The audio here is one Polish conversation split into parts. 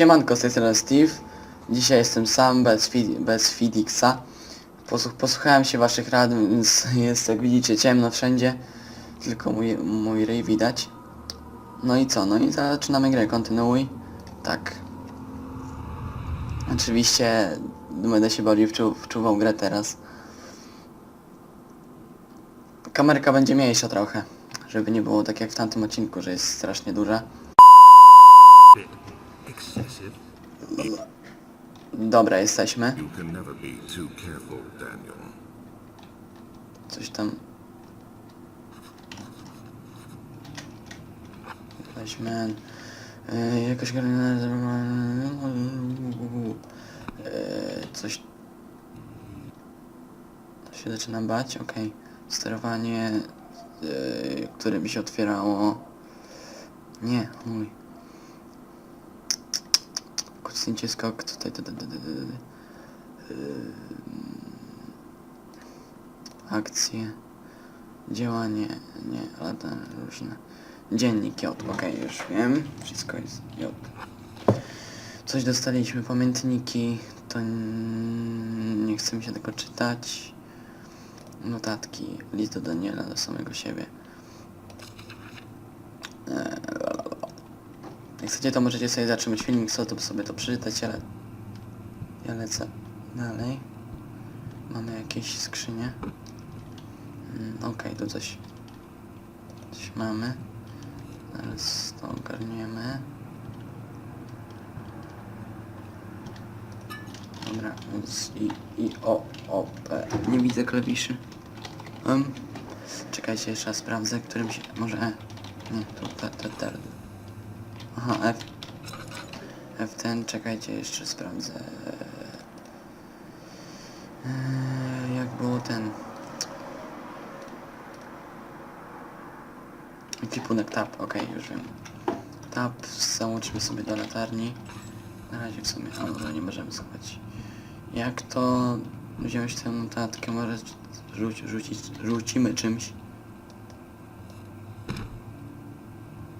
Siemanko, z tej strony Steve. Dzisiaj jestem sam, bez, bez Fidixa. Posłuch posłuchałem się waszych rad, więc jest jak widzicie ciemno wszędzie. Tylko mój, mój ryj widać. No i co? No i zaczynamy grę, kontynuuj. Tak. Oczywiście będę się bardziej wczu wczuwał grę teraz. Kamerka będzie mniejsza trochę, żeby nie było tak jak w tamtym odcinku, że jest strasznie duża. Dobra, jesteśmy. Coś tam... Weźmy... Yy, jakaś... gra- Yy, coś... To się zaczyna bać, okej. Sterowanie... Yy, które mi się otwierało... Nie, mój. Kucnięcie skok tutaj... Yy, akcje, działanie, nie, lata różne. Dziennik J, okej, już wiem, wszystko jest J. Coś dostaliśmy, pamiętniki, to nie chce mi się tego czytać. Notatki, list do Daniela, do samego siebie. Eee, Jak chcecie, to możecie sobie zatrzymać filmik, co to sobie to przeczytać, ale ja lecę dalej. Mamy jakieś skrzynie. Mm, Okej, tu coś... Coś mamy. Zaraz to ogarniemy. Dobra, więc i, i o, o, p. Nie widzę klawiszy. Um, czekajcie, jeszcze raz sprawdzę, którym się... Może E. Nie, tu, te, te, te. Aha, F. F ten, czekajcie, jeszcze sprawdzę. Eee, jak było ten... Ekwipunek tap, okej, już wiem. Tap, załączmy sobie do latarni. Na razie w sumie, a może nie możemy schować. Jak to wziąć tę notatkę, może rzuć, rzucić, rzucimy czymś.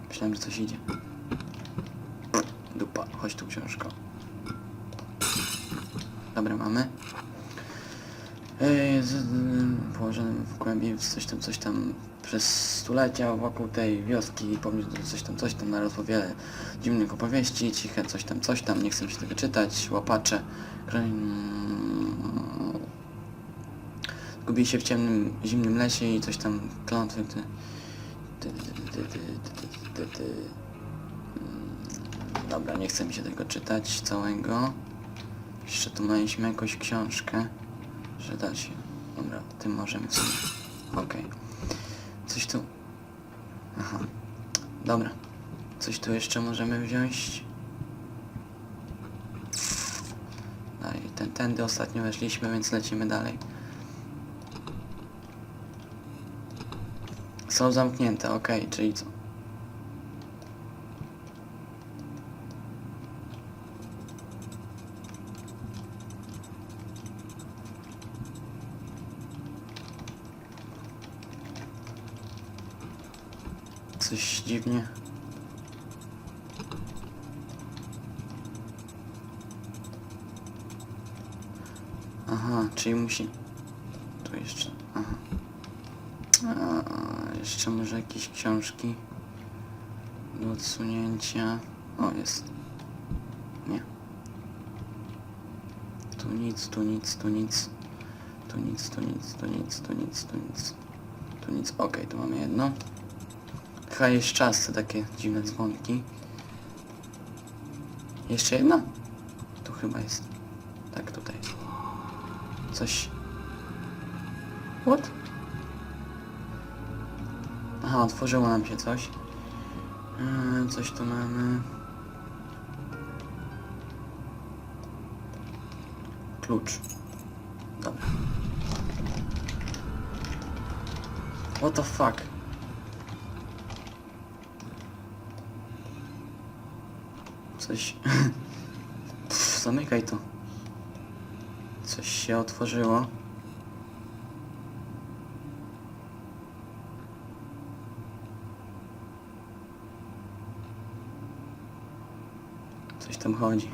Myślałem, że coś idzie. Dupa, chodź tu książko. Dobra, mamy. Ej, z, położonym w głębi coś tam, coś tam przez stulecia wokół tej wioski pomnieć coś tam, coś tam narosło wiele dziwnych opowieści, ciche coś tam, coś tam, nie chcę się tego czytać, łapacze, krą- zgubili się w ciemnym, zimnym lesie i coś tam klątwy, ty, ty, ty, ty, ty, ty, ty, ty, ty, Dobra, nie chcę mi się tego czytać całego. Jeszcze tu mieliśmy jakąś książkę, że da się. Dobra, tym możemy w. Okej. Coś tu... Aha. Dobra. Coś tu jeszcze możemy wziąć. Dalej, ten, tędy ostatnio weszliśmy, więc lecimy dalej. Są zamknięte, okej, czyli co? Coś dziwnie. Aha, czyli musi... Tu jeszcze... Aha. A, jeszcze może jakieś książki do odsunięcia. O, jest. Nie. Tu nic, tu nic, tu nic. Tu nic, tu nic, tu nic, tu nic, tu nic. Tu nic. Okej, tu mamy jedno. Chyba jest czas, te takie dziwne dzwonki. Jeszcze jedna? Tu chyba jest. Tak, tutaj. Coś. What? Aha, otworzyło nam się coś. Yy, coś tu mamy. Klucz. Dobra. What the fuck? Coś... Pff, zamykaj to. Coś się otworzyło. Coś tam chodzi.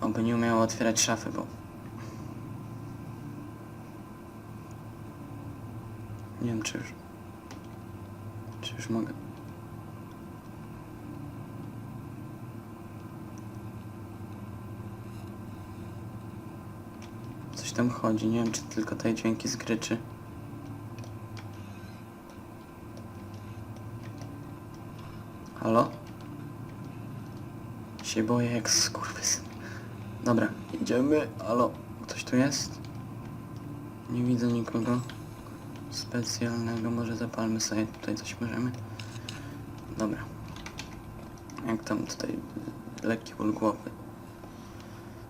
Oby nie umiało otwierać szafy, bo... Nie wiem, czy już... Czy już mogę... Coś tam chodzi, nie wiem, czy tylko te dźwięki z. Halo? Się boję jak skurwysyn. Dobra, idziemy. Halo, ktoś tu jest? Nie widzę nikogo specjalnego. Może zapalmy sobie tutaj coś możemy. Dobra. Jak tam tutaj lekki ból głowy.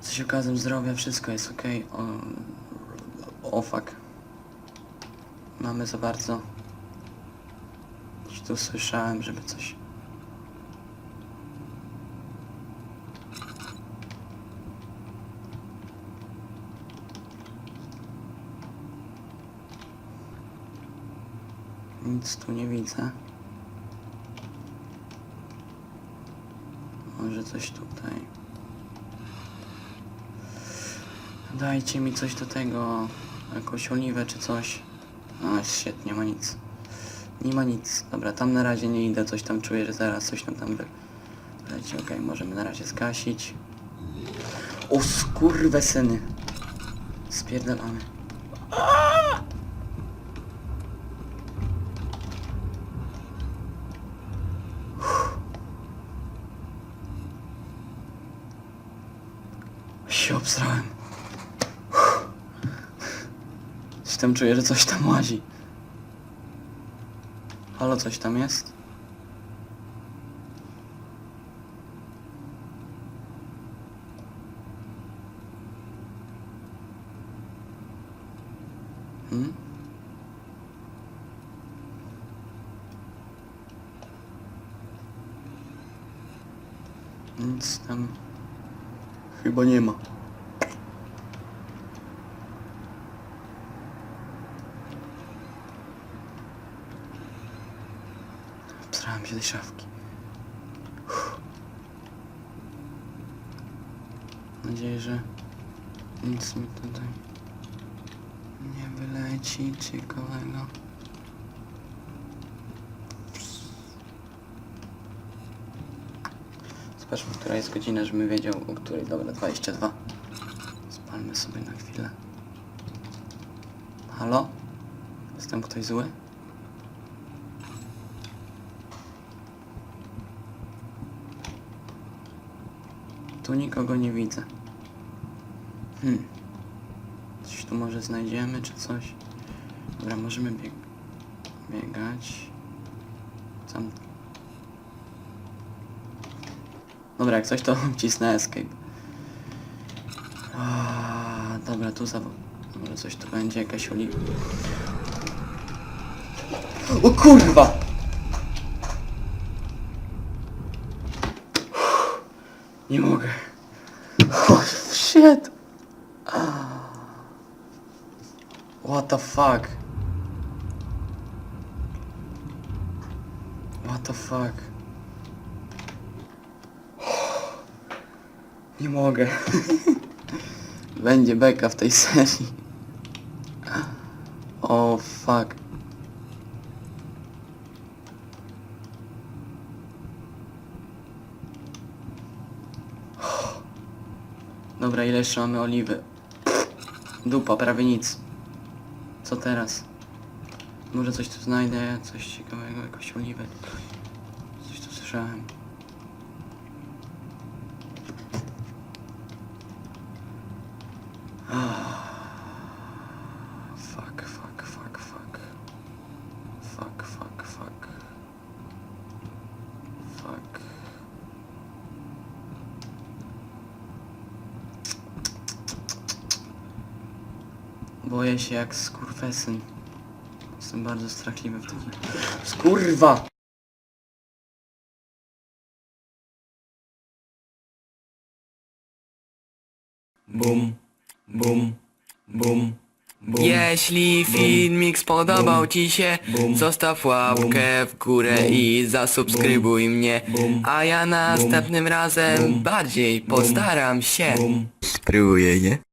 Coś okazem zdrowia, wszystko jest ok. O, o fuck. Mamy za bardzo. Gdzieś tu słyszałem, żeby coś. Nic tu nie widzę. Może coś tutaj. Dajcie mi coś do tego. Jakąś oliwę czy coś. Shit, nie ma nic. Nie ma nic. Dobra, tam na razie nie idę. Coś tam czuję, że zaraz coś tam tam wy... leci. Okej, możemy na razie zgasić. O skurwe syny. Spierdalamy. się obsrałem. Coś tam czuję, że coś tam łazi. Halo, coś tam jest? Hmm? Nic tam chyba nie ma. Obsrałem się tej szafki. Uff. Mam nadzieję, że nic mi tutaj nie wyleci ciekawego. Zobaczmy, która jest godzina, żebym wiedział, o której. Dobra, 22. Spalmy sobie na chwilę. Halo? Jest tam ktoś zły? Tu nikogo nie widzę. Hmm. Coś tu może znajdziemy, czy coś? Dobra, możemy bieg biegać. Dobra, jak coś to wcisnę escape. A, dobra, tu za... Może coś tu będzie, jakaś oliwa. O kurwa! Nie mogę. Oh shit! What the fuck? What the fuck? Nie mogę. Będzie beka w tej sesji. O fuck. Dobra, ile jeszcze mamy oliwy? Dupa, prawie nic. Co teraz? Może coś tu znajdę, coś ciekawego, jakąś oliwę. Coś tu słyszałem. Fuck, fuck, fuck, fuck. Fuck, fuck, fuck. Fuck. Boję się jak skurwesy. Jestem bardzo strachliwy w takim... Skurwa! Bum, bum, bum, bum. Jeśli filmik spodobał Ci się, zostaw łapkę w górę i zasubskrybuj mnie. A ja następnym razem bardziej postaram się. Spróbuję, nie?